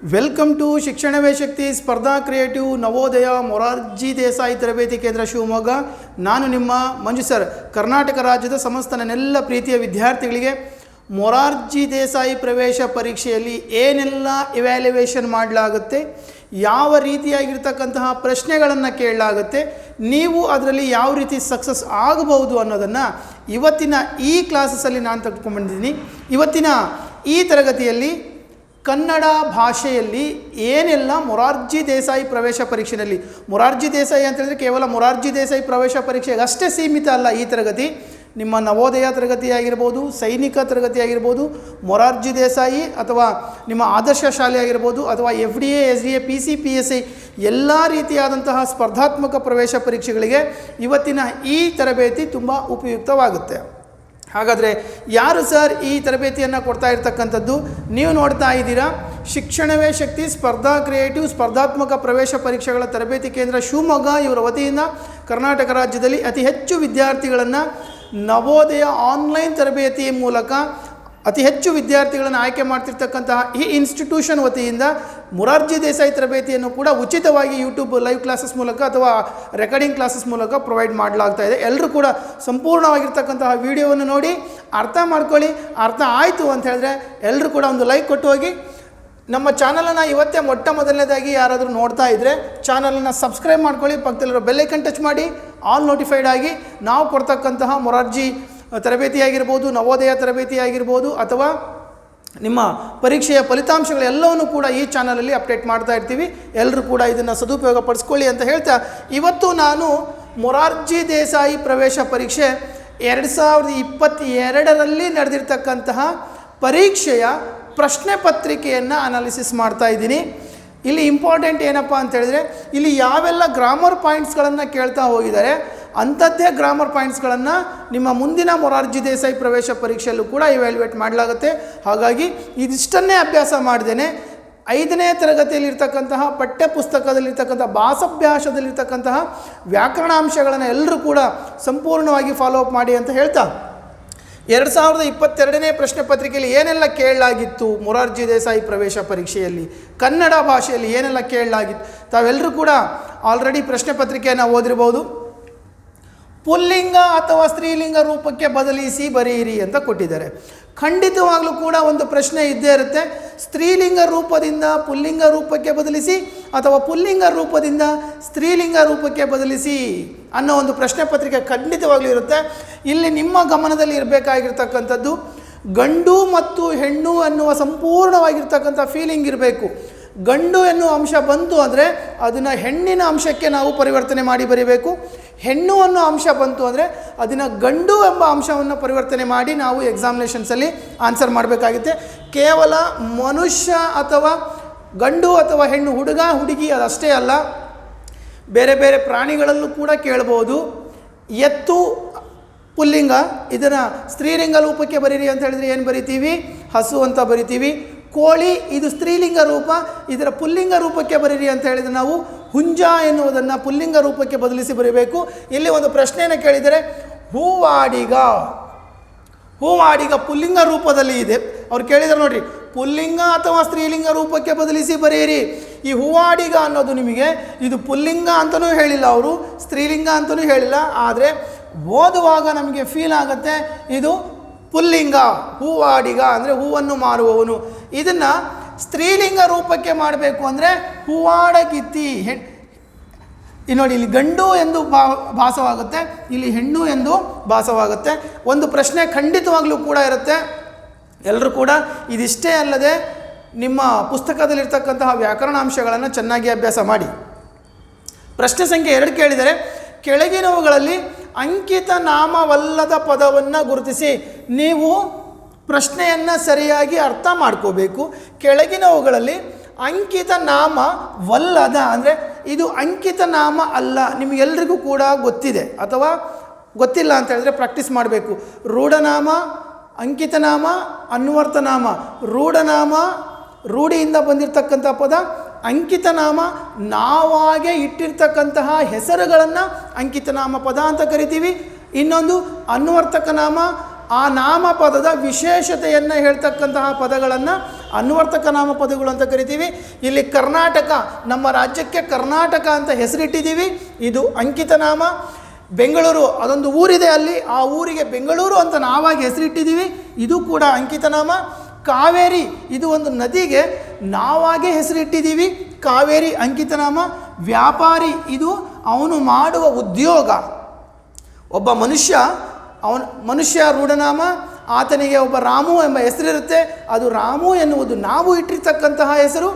Welcome to ಶಿಕ್ಷಣವೇ ಶಕ್ತಿ ಸ್ಪರ್ಧಾ creative Navodaya Morarji Desai ತರಬೇತಿ ಕೇಂದ್ರ ಶಿವಮೊಗ್ಗ ನಾನು ನಿಮ್ಮ ಮಂಜು ಸರ್ ಕರ್ನಾಟಕ ರಾಜ್ಯದ ಸಮಸ್ತ ನನ್ನೆಲ್ಲ ಪ್ರೀತಿಯ ವಿದ್ಯಾರ್ಥಿಗಳಿಗೆ ಮೊರಾರ್ಜಿ ದೇಸಾಯಿ ಪ್ರವೇಶ ಪರೀಕ್ಷೆಯಲ್ಲಿ ಏನೆಲ್ಲ ಇವ್ಯಾಲ್ಯುವೇಷನ್ ಮಾಡಲಾಗುತ್ತೆ ಯಾವ ರೀತಿಯಾಗಿರ್ತಕ್ಕಂತಹ ಪ್ರಶ್ನೆಗಳನ್ನು ಕೇಳಲಾಗುತ್ತೆ ನೀವು ಅದರಲ್ಲಿ ಯಾವ ರೀತಿ ಸಕ್ಸಸ್ ಆಗಬಹುದು ಅನ್ನೋದನ್ನು ಇವತ್ತಿನ ಈ ಕ್ಲಾಸಸ್ಸಲ್ಲಿ ನಾನು ತೆಗೆದುಕೊಂಡ್ಬಂದಿದ್ದೀನಿ ಇವತ್ತಿನ ಈ ತರಗತಿಯಲ್ಲಿ ಕನ್ನಡ ಭಾಷೆಯಲ್ಲಿ ಏನೆಲ್ಲ ಮೊರಾರ್ಜಿ ದೇಸಾಯಿ ಪ್ರವೇಶ ಪರೀಕ್ಷೆಯಲ್ಲಿ ಮೊರಾರ್ಜಿ ದೇಸಾಯಿ ಅಂತ ಹೇಳಿದ್ರೆ ಕೇವಲ ಮೊರಾರ್ಜಿ ದೇಸಾಯಿ ಪ್ರವೇಶ ಪರೀಕ್ಷೆಗೆ ಅಷ್ಟೇ ಸೀಮಿತ ಅಲ್ಲ ಈ ತರಗತಿ. ನಿಮ್ಮ ನವೋದಯ ತರಗತಿ ಆಗಿರ್ಬೋದು, ಸೈನಿಕ ತರಗತಿ ಆಗಿರ್ಬೋದು, ಮೊರಾರ್ಜಿ ದೇಸಾಯಿ ಅಥವಾ ನಿಮ್ಮ ಆದರ್ಶ ಶಾಲೆ ಆಗಿರ್ಬೋದು, ಅಥವಾ F D A, S D A, P C, P S I ಎಲ್ಲ ರೀತಿಯಾದಂತಹ ಸ್ಪರ್ಧಾತ್ಮಕ ಪ್ರವೇಶ ಪರೀಕ್ಷೆಗಳಿಗೆ ಇವತ್ತಿನ ಈ ತರಬೇತಿ ತುಂಬ ಉಪಯುಕ್ತವಾಗುತ್ತೆ. ಹಾಗಾದರೆ ಯಾರು ಸರ್ ಈ ತರಬೇತಿಯನ್ನು ಕೊಡ್ತಾ ಇರ್ತಕ್ಕಂಥದ್ದು? ನೀವು ನೋಡ್ತಾ ಇದ್ದೀರಾ, ಶಿಕ್ಷಣವೇ ಶಕ್ತಿ, ಸ್ಪರ್ಧಾ ಕ್ರಿಯೇಟಿವ್, ಸ್ಪರ್ಧಾತ್ಮಕ ಪ್ರವೇಶ ಪರೀಕ್ಷೆಗಳ ತರಬೇತಿ ಕೇಂದ್ರ ಶಿವಮೊಗ್ಗ ಇವರ ವತಿಯಿಂದ ಕರ್ನಾಟಕ ರಾಜ್ಯದಲ್ಲಿ ಅತಿ ಹೆಚ್ಚು ವಿದ್ಯಾರ್ಥಿಗಳನ್ನು ನವೋದಯ ಆನ್ಲೈನ್ ತರಬೇತಿ ಮೂಲಕ ಅತಿ ಹೆಚ್ಚು ವಿದ್ಯಾರ್ಥಿಗಳನ್ನು ಆಯ್ಕೆ ಮಾಡ್ತಿರ್ತಕ್ಕಂತಹ ಈ ಇನ್ಸ್ಟಿಟ್ಯೂಷನ್ ವತಿಯಿಂದ ಮುರಾರ್ಜಿ ದೇಸಾಯಿ ತರಬೇತಿಯನ್ನು ಕೂಡ ಉಚಿತವಾಗಿ ಯೂಟ್ಯೂಬ್ ಲೈವ್ ಕ್ಲಾಸಸ್ ಮೂಲಕ ಅಥವಾ ರೆಕಾರ್ಡಿಂಗ್ ಕ್ಲಾಸಸ್ ಮೂಲಕ ಪ್ರೊವೈಡ್ ಮಾಡಲಾಗ್ತಾ ಇದೆ. ಎಲ್ಲರೂ ಕೂಡ ಸಂಪೂರ್ಣವಾಗಿರ್ತಕ್ಕಂತಹ ವಿಡಿಯೋವನ್ನು ನೋಡಿ ಅರ್ಥ ಮಾಡ್ಕೊಳ್ಳಿ. ಅರ್ಥ ಆಯಿತು ಅಂತ ಹೇಳಿದ್ರೆ ಎಲ್ಲರೂ ಕೂಡ ಒಂದು ಲೈಕ್ ಕೊಟ್ಟು ಹೋಗಿ. ನಮ್ಮ ಚಾನಲನ್ನು ಇವತ್ತೇ ಮೊಟ್ಟ ಮೊದಲನೇದಾಗಿ ಯಾರಾದರೂ ನೋಡ್ತಾ ಇದ್ದರೆ ಚಾನಲನ್ನು ಸಬ್ಸ್ಕ್ರೈಬ್ ಮಾಡ್ಕೊಳ್ಳಿ. ಪಕ್ಕದಲ್ಲಿರೋ ಬೆಲ್ಲೈಕನ್ ಟಚ್ ಮಾಡಿ. ಆಲ್ ನೋಟಿಫೈಡ್ ಆಗಿ ನಾವು ಕೊಡ್ತಕ್ಕಂತಹ ಮೊರಾರ್ಜಿ ತರಬೇತಿ ಆಗಿರ್ಬೋದು ನವೋದಯ ತರಬೇತಿ ಆಗಿರ್ಬೋದು ಅಥವಾ ನಿಮ್ಮ ಪರೀಕ್ಷೆಯ ಫಲಿತಾಂಶಗಳೆಲ್ಲವನ್ನೂ ಕೂಡ ಈ ಚಾನಲಲ್ಲಿ ಅಪ್ಡೇಟ್ ಮಾಡ್ತಾ ಇರ್ತೀವಿ. ಎಲ್ಲರೂ ಕೂಡ ಇದನ್ನು ಸದುಪಯೋಗ ಪಡಿಸ್ಕೊಳ್ಳಿ ಅಂತ ಹೇಳ್ತಾ, ಇವತ್ತು ನಾನು ಮೊರಾರ್ಜಿ ದೇಸಾಯಿ ಪ್ರವೇಶ ಪರೀಕ್ಷೆ ಎರಡು ಸಾವಿರದ ಇಪ್ಪತ್ತೆರಡರಲ್ಲಿ ನಡೆದಿರ್ತಕ್ಕಂತಹ ಪರೀಕ್ಷೆಯ ಪ್ರಶ್ನೆ ಪತ್ರಿಕೆಯನ್ನು ಅನಾಲಿಸಿಸ್ ಮಾಡ್ತಾ ಇದ್ದೀನಿ. ಇಲ್ಲಿ ಇಂಪಾರ್ಟೆಂಟ್ ಏನಪ್ಪ ಅಂತ ಹೇಳಿದ್ರೆ, ಇಲ್ಲಿ ಯಾವೆಲ್ಲ ಗ್ರಾಮರ್ ಪಾಯಿಂಟ್ಸ್ಗಳನ್ನು ಕೇಳ್ತಾ ಹೋಗಿದ್ದಾರೆ ಅಂಥದ್ದೇ ಗ್ರಾಮರ್ ಪಾಯಿಂಟ್ಸ್ಗಳನ್ನು ನಿಮ್ಮ ಮುಂದಿನ ಮೊರಾರ್ಜಿ ದೇಸಾಯಿ ಪ್ರವೇಶ ಪರೀಕ್ಷೆಯಲ್ಲೂ ಕೂಡ ಇವ್ಯಾಲ್ಯುವೇಟ್ ಮಾಡಲಾಗುತ್ತೆ. ಹಾಗಾಗಿ ಇದಿಷ್ಟನ್ನೇ ಅಭ್ಯಾಸ ಮಾಡ್ದೇನೆ ಐದನೇ ತರಗತಿಯಲ್ಲಿರ್ತಕ್ಕಂತಹ ಪಠ್ಯಪುಸ್ತಕದಲ್ಲಿರ್ತಕ್ಕಂಥ ಪುಸ್ತಕದಲ್ಲಿರ್ತಕ್ಕಂಥ ಭಾಷಾಭ್ಯಾಸದಲ್ಲಿರ್ತಕ್ಕಂತಹ ವ್ಯಾಕರಣಾಂಶಗಳನ್ನು ಎಲ್ಲರೂ ಕೂಡ ಸಂಪೂರ್ಣವಾಗಿ ಫಾಲೋ ಅಪ್ ಮಾಡಿ ಅಂತ ಹೇಳ್ತಾ. ಎರಡು ಸಾವಿರದ ಇಪ್ಪತ್ತೆರಡನೇ ಪ್ರಶ್ನೆ ಪತ್ರಿಕೆಯಲ್ಲಿ ಏನೆಲ್ಲ ಕೇಳಲಾಗಿತ್ತು ಮೊರಾರ್ಜಿ ದೇಸಾಯಿ ಪ್ರವೇಶ ಪರೀಕ್ಷೆಯಲ್ಲಿ? ಕನ್ನಡ ಭಾಷೆಯಲ್ಲಿ ಏನೆಲ್ಲ ಕೇಳಲಾಗಿತ್ತು? ತಾವೆಲ್ಲರೂ ಕೂಡ ಆಲ್ರೆಡಿ ಪ್ರಶ್ನೆ ಪತ್ರಿಕೆಯನ್ನು ಓದಿರ್ಬೋದು. ಪುಲ್ಲಿಂಗ ಅಥವಾ ಸ್ತ್ರೀಲಿಂಗ ರೂಪಕ್ಕೆ ಬದಲಿಸಿ ಬರೆಯಿರಿ ಅಂತ ಕೊಟ್ಟಿದ್ದಾರೆ. ಖಂಡಿತವಾಗಲೂ ಕೂಡ ಒಂದು ಪ್ರಶ್ನೆ ಇದ್ದೇ ಇರುತ್ತೆ. ಸ್ತ್ರೀಲಿಂಗ ರೂಪದಿಂದ ಪುಲ್ಲಿಂಗ ರೂಪಕ್ಕೆ ಬದಲಿಸಿ ಅಥವಾ ಪುಲ್ಲಿಂಗ ರೂಪದಿಂದ ಸ್ತ್ರೀಲಿಂಗ ರೂಪಕ್ಕೆ ಬದಲಿಸಿ ಅನ್ನೋ ಒಂದು ಪ್ರಶ್ನೆ ಪತ್ರಿಕೆ ಖಂಡಿತವಾಗಲೂ ಇರುತ್ತೆ. ಇಲ್ಲಿ ನಿಮ್ಮ ಗಮನದಲ್ಲಿ ಇರಬೇಕಾಗಿರ್ತಕ್ಕಂಥದ್ದು ಗಂಡು ಮತ್ತು ಹೆಣ್ಣು ಅನ್ನುವ ಸಂಪೂರ್ಣವಾಗಿರ್ತಕ್ಕಂಥ ಫೀಲಿಂಗ್ ಇರಬೇಕು. ಗಂಡು ಎನ್ನುವ ಅಂಶ ಬಂತು ಅಂದರೆ ಅದನ್ನು ಹೆಣ್ಣಿನ ಅಂಶಕ್ಕೆ ನಾವು ಪರಿವರ್ತನೆ ಮಾಡಿ ಬರೀಬೇಕು. ಹೆಣ್ಣು ಅನ್ನೋ ಅಂಶ ಬಂತು ಅಂದರೆ ಅದನ್ನು ಗಂಡು ಎಂಬ ಅಂಶವನ್ನು ಪರಿವರ್ತನೆ ಮಾಡಿ ನಾವು ಎಕ್ಸಾಮಿನೇಷನ್ಸಲ್ಲಿ ಆನ್ಸರ್ ಮಾಡಬೇಕಾಗುತ್ತೆ. ಕೇವಲ ಮನುಷ್ಯ ಅಥವಾ ಗಂಡು ಅಥವಾ ಹೆಣ್ಣು, ಹುಡುಗ, ಹುಡುಗಿ ಅದಷ್ಟೇ ಅಲ್ಲ, ಬೇರೆ ಬೇರೆ ಪ್ರಾಣಿಗಳಲ್ಲೂ ಕೂಡ ಕೇಳ್ಬೋದು. ಎತ್ತು, ಪುಲ್ಲಿಂಗ, ಇದನ್ನು ಸ್ತ್ರೀಲಿಂಗ ರೂಪಕ್ಕೆ ಬರೀರಿ ಅಂತ ಹೇಳಿದ್ರೆ ಏನು ಬರಿತೀವಿ? ಹಸು ಅಂತ ಬರಿತೀವಿ. ಕೋಳಿ, ಇದು ಸ್ತ್ರೀಲಿಂಗ ರೂಪ, ಇದರ ಪುಲ್ಲಿಂಗ ರೂಪಕ್ಕೆ ಬರೀರಿ ಅಂತ ಹೇಳಿದರೆ ನಾವು ಹುಂಜ ಎನ್ನುವುದನ್ನು ಪುಲ್ಲಿಂಗ ರೂಪಕ್ಕೆ ಬದಲಿಸಿ ಬರೀಬೇಕು. ಇಲ್ಲಿ ಒಂದು ಪ್ರಶ್ನೆಯನ್ನು ಕೇಳಿದರೆ, ಹೂವಾಡಿಗ ಹೂವಾಡಿಗ ಪುಲ್ಲಿಂಗ ರೂಪದಲ್ಲಿ ಇದೆ. ಅವ್ರು ಕೇಳಿದ್ದಾರೆ ನೋಡಿರಿ, ಪುಲ್ಲಿಂಗ ಅಥವಾ ಸ್ತ್ರೀಲಿಂಗ ರೂಪಕ್ಕೆ ಬದಲಿಸಿ ಬರೆಯಿರಿ. ಈ ಹೂವಾಡಿಗ ಅನ್ನೋದು ನಿಮಗೆ, ಇದು ಪುಲ್ಲಿಂಗ ಅಂತಲೂ ಹೇಳಿಲ್ಲ ಅವರು, ಸ್ತ್ರೀಲಿಂಗ ಅಂತಲೂ ಹೇಳಿಲ್ಲ, ಆದರೆ ಓದುವಾಗ ನಮಗೆ ಫೀಲ್ ಆಗುತ್ತೆ, ಇದು ಪುಲ್ಲಿಂಗ, ಹೂವಾಡಿಗ, ಅಂದರೆ ಹೂವನ್ನು ಮಾರುವವನು. ಇದನ್ನು ಸ್ತ್ರೀಲಿಂಗ ರೂಪಕ್ಕೆ ಮಾಡಬೇಕು ಅಂದರೆ ಹೂವಾಡಗಿತ್ತಿ ಹೆಣ್ ಇಲ್ಲಿ ನೋಡಿ ಇಲ್ಲಿ ಗಂಡು ಎಂದು ಭಾ ಭಾಸವಾಗುತ್ತೆ, ಇಲ್ಲಿ ಹೆಣ್ಣು ಎಂದು ಭಾಸವಾಗುತ್ತೆ. ಒಂದು ಪ್ರಶ್ನೆ ಖಂಡಿತವಾಗಲೂ ಕೂಡ ಇರುತ್ತೆ. ಎಲ್ಲರೂ ಕೂಡ ಇದಿಷ್ಟೇ ಅಲ್ಲದೆ ನಿಮ್ಮ ಪುಸ್ತಕದಲ್ಲಿರ್ತಕ್ಕಂತಹ ವ್ಯಾಕರಣಾಂಶಗಳನ್ನು ಚೆನ್ನಾಗಿ ಅಭ್ಯಾಸ ಮಾಡಿ. ಪ್ರಶ್ನೆ ಸಂಖ್ಯೆ ಎರಡು ಕೇಳಿದರೆ, ಕೆಳಗಿನವುಗಳಲ್ಲಿ ಅಂಕಿತ ನಾಮವಲ್ಲದ ಪದವನ್ನು ಗುರುತಿಸಿ, ನೀವು ಪ್ರಶ್ನೆಯನ್ನು ಸರಿಯಾಗಿ ಅರ್ಥ ಮಾಡ್ಕೋಬೇಕು. ಕೆಳಗಿನವುಗಳಲ್ಲಿ ಅಂಕಿತ ನಾಮ ವಲ್ಲದ ಅಂದರೆ ಇದು ಅಂಕಿತ ನಾಮ ಅಲ್ಲ, ನಿಮಗೆಲ್ರಿಗೂ ಕೂಡ ಗೊತ್ತಿದೆ ಅಥವಾ ಗೊತ್ತಿಲ್ಲ ಅಂತ ಹೇಳಿದ್ರೆ ಪ್ರಾಕ್ಟೀಸ್ ಮಾಡಬೇಕು. ರೂಢನಾಮ ಅಂಕಿತನಾಮ ಅನ್ವರ್ಥನಾಮ ರೂಢನಾಮ, ರೂಢಿಯಿಂದ ಬಂದಿರತಕ್ಕಂಥ ಪದ ಅಂಕಿತನಾಮ ನಾವಾಗೆ ಇಟ್ಟಿರ್ತಕ್ಕಂತಹ ಹೆಸರುಗಳನ್ನು ಅಂಕಿತನಾಮ ಪದ ಅಂತ ಕರಿತೀವಿ. ಇನ್ನೊಂದು ಅನ್ವರ್ಥಕ ನಾಮ ಆ ನಾಮಪದದ ವಿಶೇಷತೆಯನ್ನು ಹೇಳ್ತಕ್ಕಂತಹ ಪದಗಳನ್ನು ಅನ್ವರ್ತಕ ನಾಮಪದಗಳು ಅಂತ ಕರಿತೀವಿ. ಇಲ್ಲಿ ಕರ್ನಾಟಕ, ನಮ್ಮ ರಾಜ್ಯಕ್ಕೆ ಕರ್ನಾಟಕ ಅಂತ ಹೆಸರಿಟ್ಟಿದ್ದೀವಿ. ಇದು ಅಂಕಿತ ನಾಮ. ಬೆಂಗಳೂರು, ಅದೊಂದು ಊರಿದೆ ಅಲ್ಲಿ. ಆ ಊರಿಗೆ ಬೆಂಗಳೂರು ಅಂತ ನಾವಾಗಿ ಹೆಸರಿಟ್ಟಿದ್ದೀವಿ. ಇದು ಕೂಡ ಅಂಕಿತ ನಾಮ. ಕಾವೇರಿ, ಇದು ಒಂದು ನದಿಗೆ ನಾವಾಗೇ ಹೆಸರಿಟ್ಟಿದ್ದೀವಿ. ಕಾವೇರಿ ಅಂಕಿತನಾಮ ವ್ಯಾಪಾರಿ, ಇದು ಅವನು ಮಾಡುವ ಉದ್ಯೋಗ. ಒಬ್ಬ ಮನುಷ್ಯ ಅವನ ಮನುಷ್ಯ ರೂಢನಾಮ, ಆತನಿಗೆ ಒಬ್ಬ ರಾಮು ಎಂಬ ಹೆಸರಿರುತ್ತೆ. ಅದು ರಾಮು ಎನ್ನುವುದು ನಾವು ಇಟ್ಟಿರ್ತಕ್ಕಂತಹ ಹೆಸರು,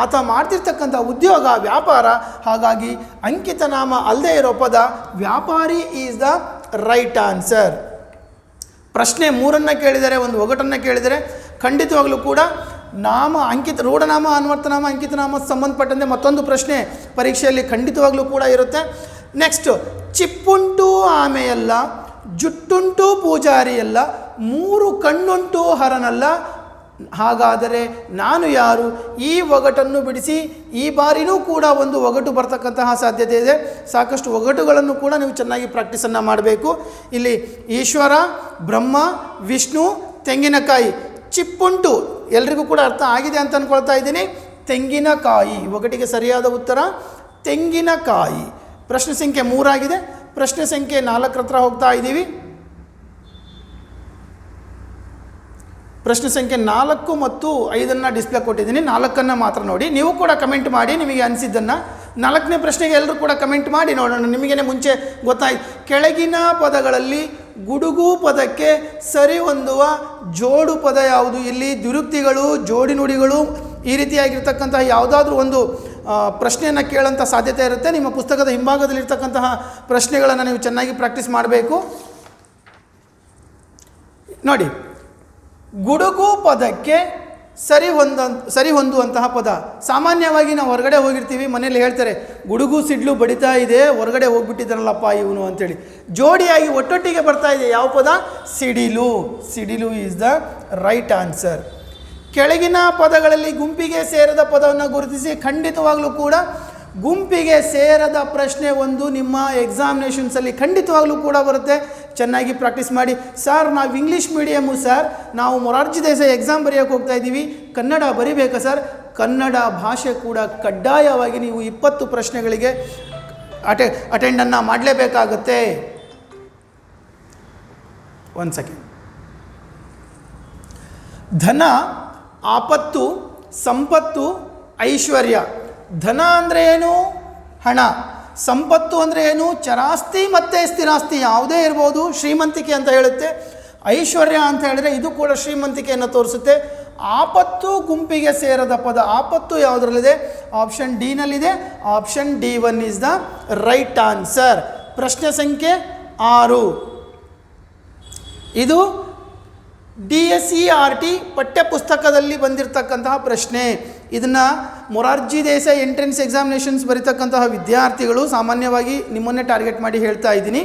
ಆತ ಮಾಡ್ತಿರ್ತಕ್ಕಂಥ ಉದ್ಯೋಗ, ವ್ಯಾಪಾರ, ಹಾಗಾಗಿ ಅಂಕಿತ ನಾಮ ಅಲ್ಲದೆ ಇರೋ ಪದ ವ್ಯಾಪಾರಿ ಈಸ್ ದ ರೈಟ್ ಆನ್ಸರ್ ಪ್ರಶ್ನೆ ಮೂರನ್ನು ಕೇಳಿದರೆ, ಒಂದು ಒಗಟನ್ನು ಕೇಳಿದರೆ, ಖಂಡಿತವಾಗಲೂ ಕೂಡ ನಾಮ ಅಂಕಿತ, ರೂಢನಾಮ, ಅನ್ವರ್ತನಾಮ ಅಂಕಿತನಾಮ ಸಂಬಂಧಪಟ್ಟಂತೆ ಮತ್ತೊಂದು ಪ್ರಶ್ನೆ ಪರೀಕ್ಷೆಯಲ್ಲಿ ಖಂಡಿತವಾಗಲೂ ಕೂಡ ಇರುತ್ತೆ. ನೆಕ್ಸ್ಟ್ ಚಿಪ್ಪುಂಟು ಆಮೆಯಲ್ಲ. ಜುಟ್ಟುಂಟು ಪೂಜಾರಿಯಲ್ಲ, ಮೂರು ಕಣ್ಣುಂಟು ಹರನಲ್ಲ. ಹಾಗಾದರೆ ನಾನು ಯಾರು? ಈ ಒಗಟನ್ನು ಬಿಡಿಸಿ ಈ ಬಾರಿನೂ ಕೂಡ ಒಂದು ಒಗಟು ಬರ್ತಕ್ಕಂತಹ ಸಾಧ್ಯತೆ ಇದೆ. ಸಾಕಷ್ಟು ಒಗಟುಗಳನ್ನು ಕೂಡ ನೀವು ಚೆನ್ನಾಗಿ ಪ್ರಾಕ್ಟೀಸನ್ನು ಮಾಡಬೇಕು. ಇಲ್ಲಿ ಈಶ್ವರ, ಬ್ರಹ್ಮ, ವಿಷ್ಣು, ತೆಂಗಿನಕಾಯಿ, ಚಿಪ್ಪುಂಟು, ಎಲ್ರಿಗೂ ಕೂಡ ಅರ್ಥ ಆಗಿದೆ ಅಂತ ಅಂದ್ಕೊಳ್ತಾ ಇದ್ದೀನಿ. ತೆಂಗಿನಕಾಯಿ, ಒಗಟಿಗೆ ಸರಿಯಾದ ಉತ್ತರ, ತೆಂಗಿನಕಾಯಿ. ಪ್ರಶ್ನೆ ಸಂಖ್ಯೆ ಮೂರಾಗಿದೆ. ಪ್ರಶ್ನೆ ಸಂಖ್ಯೆ ನಾಲ್ಕರ ಹತ್ರ ಹೋಗ್ತಾ ಇದ್ದೀವಿ. ಪ್ರಶ್ನೆ ಸಂಖ್ಯೆ ನಾಲ್ಕು ಮತ್ತು ಐದನ್ನು ಡಿಸ್ಪ್ಲೇ ಕೊಟ್ಟಿದ್ದೀನಿ. ನಾಲ್ಕನ್ನು ಮಾತ್ರ ನೋಡಿ. ನೀವು ಕೂಡ ಕಮೆಂಟ್ ಮಾಡಿ, ನಿಮಗೆ ಅನಿಸಿದ್ದನ್ನು ನಾಲ್ಕನೇ ಪ್ರಶ್ನೆಗೆ ಎಲ್ಲರೂ ಕೂಡ ಕಮೆಂಟ್ ಮಾಡಿ ನೋಡೋಣ. ನಿಮಗೇನೆ ಮುಂಚೆ ಗೊತ್ತಾಯ್ತು ಕೆಳಗಿನ ಪದಗಳಲ್ಲಿ ಗುಡುಗು ಪದಕ್ಕೆ ಸರಿ ಹೊಂದುವ ಜೋಡು ಪದ ಯಾವುದು? ಇಲ್ಲಿ ದುರುಕ್ತಿಗಳು ಜೋಡಿ ನುಡಿಗಳು ಈ ರೀತಿಯಾಗಿರ್ತಕ್ಕಂತಹ ಯಾವುದಾದ್ರೂ ಒಂದು ಪ್ರಶ್ನೆಯನ್ನು ಕೇಳೋಂಥ ಸಾಧ್ಯತೆ ಇರುತ್ತೆ. ನಿಮ್ಮ ಪುಸ್ತಕದ ಹಿಂಭಾಗದಲ್ಲಿರ್ತಕ್ಕಂತಹ ಪ್ರಶ್ನೆಗಳನ್ನು ನೀವು ಚೆನ್ನಾಗಿ ಪ್ರಾಕ್ಟೀಸ್ ಮಾಡಬೇಕು. ನೋಡಿ, ಗುಡುಗು ಪದಕ್ಕೆ ಸರಿ ಹೊಂದ, ಸರಿ ಹೊಂದುವಂತಹ ಪದ. ಸಾಮಾನ್ಯವಾಗಿ ನಾವು ಹೊರಗಡೆ ಹೋಗಿರ್ತೀವಿ ಮನೇಲಿ ಹೇಳ್ತಾರೆ, ಗುಡುಗು ಸಿಡ್ಲು ಬಡಿತಾ ಇದೆ, ಹೊರಗಡೆ ಹೋಗ್ಬಿಟ್ಟಿದ್ದಾನಲ್ಲಪ್ಪ ಇವನು ಅಂತೇಳಿ. ಜೋಡಿಯಾಗಿ ಒಟ್ಟೊಟ್ಟಿಗೆ ಬರ್ತಾ ಇದೆ ಯಾವ ಪದ? ಸಿಡಿಲು. ಸಿಡಿಲು ಈಸ್ ದ ರೈಟ್ ಆನ್ಸರ್ ಕೆಳಗಿನ ಪದಗಳಲ್ಲಿ ಗುಂಪಿಗೆ ಸೇರದ ಪದವನ್ನು ಗುರುತಿಸಿ ಖಂಡಿತವಾಗಲೂ ಕೂಡ ಗುಂಪಿಗೆ ಸೇರದ ಪ್ರಶ್ನೆ ಒಂದು ನಿಮ್ಮ ಎಕ್ಸಾಮಿನೇಷನ್ಸಲ್ಲಿ ಖಂಡಿತವಾಗಲೂ ಕೂಡ ಬರುತ್ತೆ. ಚೆನ್ನಾಗಿ ಪ್ರಾಕ್ಟೀಸ್ ಮಾಡಿ. ಸರ್ ನಾವು ಇಂಗ್ಲೀಷ್ ಮೀಡಿಯಮ್ಮು ಸರ್ ನಾವು ಮೊರಾರ್ಜಿ ದೇಸಾಯಿ ಎಕ್ಸಾಮ್ ಬರೆಯೋಕ್ಕೆ ಹೋಗ್ತಾ ಇದ್ದೀವಿ. ಕನ್ನಡ ಬರಿಬೇಕಾ ಸರ್ ಕನ್ನಡ ಭಾಷೆ ಕೂಡ ಕಡ್ಡಾಯವಾಗಿ ನೀವು ಇಪ್ಪತ್ತು ಪ್ರಶ್ನೆಗಳಿಗೆ ಅಟೆ ಅಟೆಂಡನ್ನು ಮಾಡಲೇಬೇಕಾಗುತ್ತೆ. ಒಂದು ಸೆಕೆಂಡ್ ಧನ ಆಪತ್ತು, ಸಂಪತ್ತು, ಐಶ್ವರ್ಯ. ಧನ ಅಂದರೆ ಏನು? ಹಣ. ಸಂಪತ್ತು ಅಂದರೆ ಏನು? ಚರಾಸ್ತಿ ಮತ್ತು ಸ್ಥಿರಾಸ್ತಿ ಯಾವುದೇ ಇರ್ಬೋದು. ಶ್ರೀಮಂತಿಕೆ ಅಂತ ಹೇಳುತ್ತೆ. ಐಶ್ವರ್ಯ ಅಂತ ಹೇಳಿದ್ರೆ ಇದು ಕೂಡ ಶ್ರೀಮಂತಿಕೆಯನ್ನು ತೋರಿಸುತ್ತೆ. ಆಪತ್ತು ಗುಂಪಿಗೆ ಸೇರದ ಪದ. ಆಪತ್ತು ಯಾವುದರಲ್ಲಿದೆ? Option ಡಿನಲ್ಲಿದೆ. Option D one is the right answer. ಪ್ರಶ್ನೆ ಸಂಖ್ಯೆ ಆರು. ಇದು D S E R T ಪಠ್ಯಪುಸ್ತಕದಲ್ಲಿ ಬಂದಿರತಕ್ಕಂತಹ ಪ್ರಶ್ನೆ. ಇದನ್ನು ಮೊರಾರ್ಜಿ ದೇಸಾಯಿ ಎಂಟ್ರೆನ್ಸ್ ಎಕ್ಸಾಮಿನೇಷನ್ಸ್ ಬರೀತಕ್ಕಂತಹ ವಿದ್ಯಾರ್ಥಿಗಳು ಸಾಮಾನ್ಯವಾಗಿ ನಿಮ್ಮನ್ನೇ ಟಾರ್ಗೆಟ್ ಮಾಡಿ ಹೇಳ್ತಾ ಇದ್ದೀನಿ.